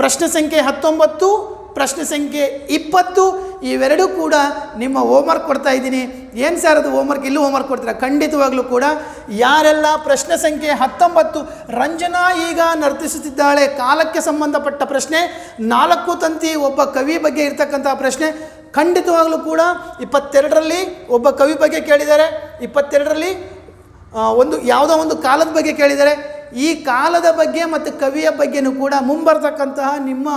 ಪ್ರಶ್ನೆ ಸಂಖ್ಯೆ ಹತ್ತೊಂಬತ್ತು, ಪ್ರಶ್ನೆ ಸಂಖ್ಯೆ ಇಪ್ಪತ್ತು ಇವೆರಡೂ ಕೂಡ ನಿಮ್ಮ ಹೋಮ್ವರ್ಕ್ ಕೊಡ್ತಾ ಇದ್ದೀನಿ. ಏನು ಸರ್ ಅದು ಹೋಮ್ವರ್ಕ್ ಇಲ್ಲೂ ಹೋಮ್ವರ್ಕ್ ಕೊಡ್ತೀರಾ? ಖಂಡಿತವಾಗಲೂ ಕೂಡ ಯಾರೆಲ್ಲ ಪ್ರಶ್ನೆ ಸಂಖ್ಯೆ ಹತ್ತೊಂಬತ್ತು ರಂಜನಾ ಈಗ ನರ್ತಿಸುತ್ತಿದ್ದಾಳೆ, ಕಾಲಕ್ಕೆ ಸಂಬಂಧಪಟ್ಟ ಪ್ರಶ್ನೆ, ನಾಲ್ಕು ತಂತಿ ಒಬ್ಬ ಕವಿ ಬಗ್ಗೆ ಇರ್ತಕ್ಕಂಥ ಪ್ರಶ್ನೆ, ಖಂಡಿತವಾಗಲೂ ಕೂಡ ಇಪ್ಪತ್ತೆರಡರಲ್ಲಿ ಒಬ್ಬ ಕವಿ ಬಗ್ಗೆ ಕೇಳಿದ್ದಾರೆ. ಇಪ್ಪತ್ತೆರಡರಲ್ಲಿ ಒಂದು ಯಾವುದೋ ಒಂದು ಕಾಲದ ಬಗ್ಗೆ ಕೇಳಿದರೆ, ಈ ಕಾಲದ ಬಗ್ಗೆ ಮತ್ತು ಕವಿಯ ಬಗ್ಗೆನೂ ಕೂಡ ಮುಂಬರ್ತಕ್ಕಂತಹ ನಿಮ್ಮ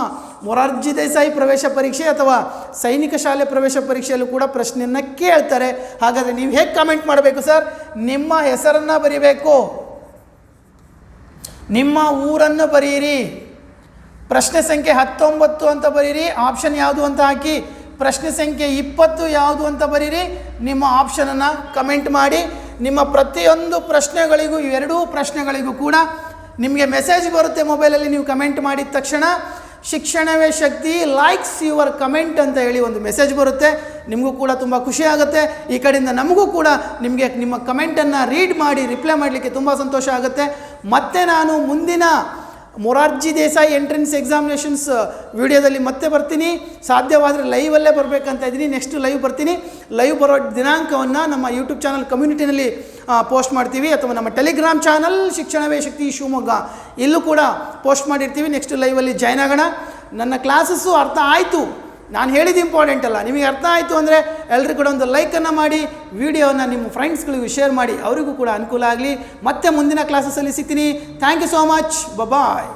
ಮೊರಾರ್ಜಿ ದೇಸಾಯಿ ಪ್ರವೇಶ ಪರೀಕ್ಷೆ ಅಥವಾ ಸೈನಿಕ ಶಾಲೆ ಪ್ರವೇಶ ಪರೀಕ್ಷೆಯಲ್ಲೂ ಕೂಡ ಪ್ರಶ್ನೆಯನ್ನು ಕೇಳ್ತಾರೆ. ಹಾಗಾದರೆ ನೀವು ಹೇಗೆ ಕಮೆಂಟ್ ಮಾಡಬೇಕು ಸರ್? ನಿಮ್ಮ ಹೆಸರನ್ನು ಬರೀಬೇಕು. ನಿಮ್ಮ ಊರನ್ನು ಬರೆಯಿರಿ ಪ್ರಶ್ನೆ ಸಂಖ್ಯೆ ಹತ್ತೊಂಬತ್ತು ಅಂತ ಬರೀರಿ. ಆಪ್ಷನ್ ಯಾವುದು ಅಂತ ಹಾಕಿ ಪ್ರಶ್ನೆ ಸಂಖ್ಯೆ ಇಪ್ಪತ್ತು ಯಾವುದು ಅಂತ ಬರೀರಿ. ನಿಮ್ಮ ಆಪ್ಷನನ್ನು ಕಮೆಂಟ್ ಮಾಡಿ. ನಿಮ್ಮ ಪ್ರತಿಯೊಂದು ಪ್ರಶ್ನೆಗಳಿಗೂ, ಎರಡೂ ಪ್ರಶ್ನೆಗಳಿಗೂ ಕೂಡ ನಿಮಗೆ ಮೆಸೇಜ್ ಬರುತ್ತೆ ಮೊಬೈಲಲ್ಲಿ ನೀವು ಕಮೆಂಟ್ ಮಾಡಿದ ತಕ್ಷಣ. Shikshanave Shakti likes your comment ಅಂತ ಹೇಳಿ ಒಂದು ಮೆಸೇಜ್ ಬರುತ್ತೆ. ನಿಮಗೂ ಕೂಡ ತುಂಬ ಖುಷಿ ಆಗುತ್ತೆ. ಈ ಕಡೆಯಿಂದ ನಮಗೂ ಕೂಡ ನಿಮಗೆ ನಿಮ್ಮ ಕಮೆಂಟನ್ನು ರೀಡ್ ಮಾಡಿ ರಿಪ್ಲೈ ಮಾಡಲಿಕ್ಕೆ ತುಂಬ ಸಂತೋಷ ಆಗುತ್ತೆ. ಮತ್ತೆ ನಾನು ಮುಂದಿನ ಮೊರಾರ್ಜಿ ದೇಸಾಯಿ ಎಂಟ್ರೆನ್ಸ್ ಎಕ್ಸಾಮಿನೇಷನ್ಸ್ ವಿಡಿಯೋದಲ್ಲಿ ಮತ್ತೆ ಬರ್ತೀನಿ. ಸಾಧ್ಯವಾದರೆ ಲೈವಲ್ಲೇ ಬರಬೇಕಂತ ಇದ್ದೀನಿ. ನೆಕ್ಸ್ಟ್ ಲೈವ್ ಬರ್ತೀನಿ. ಲೈವ್ ಬರೋ ದಿನಾಂಕವನ್ನು ನಮ್ಮ ಯೂಟ್ಯೂಬ್ ಚಾನಲ್ ಕಮ್ಯುನಿಟಿನಲ್ಲಿ ಪೋಸ್ಟ್ ಮಾಡ್ತೀವಿ. ಅಥವಾ ನಮ್ಮ ಟೆಲಿಗ್ರಾಮ್ ಚಾನಲ್ ಶಿಕ್ಷಣವೇ ಶಕ್ತಿ ಶಿವಮೊಗ್ಗ. ಇಲ್ಲೂ ಕೂಡ ಪೋಸ್ಟ್ ಮಾಡಿರ್ತೀವಿ. ನೆಕ್ಸ್ಟ್ ಲೈವಲ್ಲಿ ಜಾಯ್ನ್ ಆಗೋಣ ನನ್ನ ಕ್ಲಾಸಸ್ಸು ಅರ್ಥ ಆಯಿತು. ನಾನು ಹೇಳಿದ್ದು ಇಂಪಾರ್ಟೆಂಟ್ ಅಲ್ಲ. ನಿಮಗೆ ಅರ್ಥ ಆಯಿತು ಅಂದರೆ ಎಲ್ಲರೂ ಕೂಡ ಒಂದು ಲೈಕನ್ನು ಮಾಡಿ ವಿಡಿಯೋನ ನಿಮ್ಮ ಫ್ರೆಂಡ್ಸ್ಗಳಿಗೂ ಶೇರ್ ಮಾಡಿ, ಅವರಿಗೂ ಕೂಡ ಅನುಕೂಲ ಆಗಲಿ. ಮತ್ತೆ ಮುಂದಿನ ಕ್ಲಾಸಸ್ಸಲ್ಲಿ ಸಿಗ್ತೀನಿ. Thank you so much bye bye